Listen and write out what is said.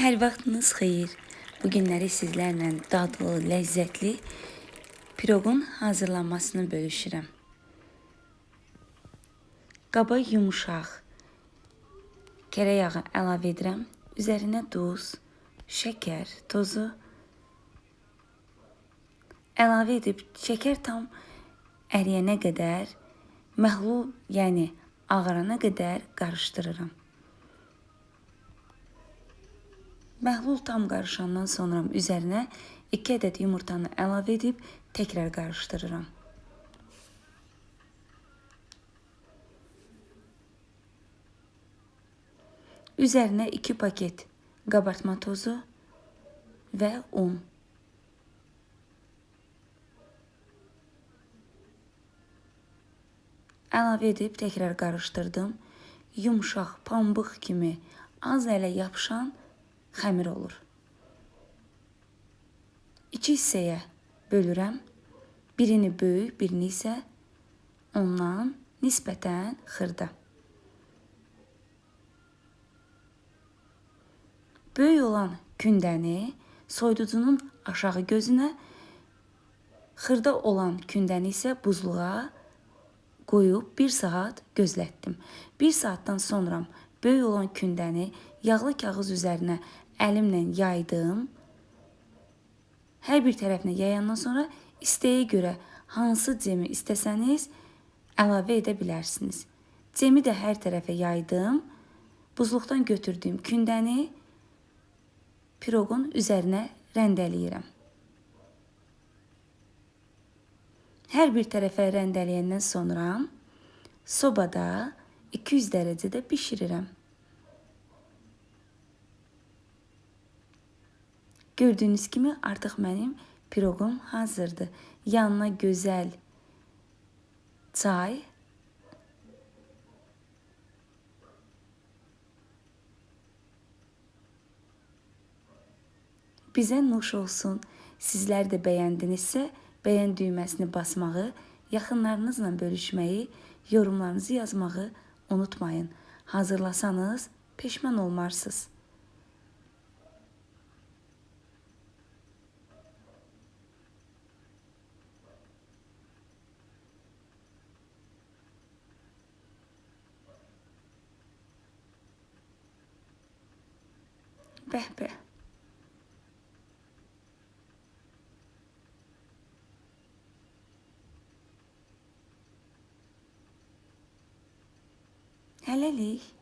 Hər vaxtınız xeyir. Bu günləri sizlərlə dadlı, ləzzətli piroqun hazırlanmasını bölüşürəm. Qaba yumuşaq kərə yağı əlavə edirəm. Üzərinə duz, şəkər, tozu əlavə edib şəkər tam əriyənə qədər, məhlul, yəni ağarana qədər qarışdırıram. Məhlul tam qarışandan sonra üzərinə 2 ədəd yumurtanı əlavə edib təkrar qarışdırıram. Üzərinə 2 paket qabartma tozu və un. Əlavə edib təkrar qarışdırdım. Yumşaq, pambıq kimi az ələ yapışan xəmir olur. İki hissəyə bölürəm. Birini böyük, birini isə ondan nisbətən xırda. Böyük olan kündəni soyuducunun aşağı gözünə, xırda olan kündəni isə buzluğa qoyub 1 saat gözlətdim. 1 saatdan sonra böyük olan kündəni yağlı kağız üzərinə əlimlə yaydım. Hər bir tərəfinə yayandan sonra istəyə görə hansı cemi istəsəniz əlavə edə bilərsiniz. Cemi də hər tərəfə yaydım. Buzluqdan götürdüyüm kündəni piroqun üzərinə rəndələyirəm. Hər bir tərəfə rəndələyəndən sonra sobada 200 dərəcədə bişirirəm. Gördüyünüz kimi artıq mənim piroqum hazırdır. Yanına gözəl çay Bizə nuş olsun. Sizlər də bəyəndinizsə, bəyən düyməsini basmağı, yaxınlarınızla bölüşməyi, yorumlarınızı yazmağı unutmayın. Hazırlasanız peşman olmarsınız. Berber. Ela é.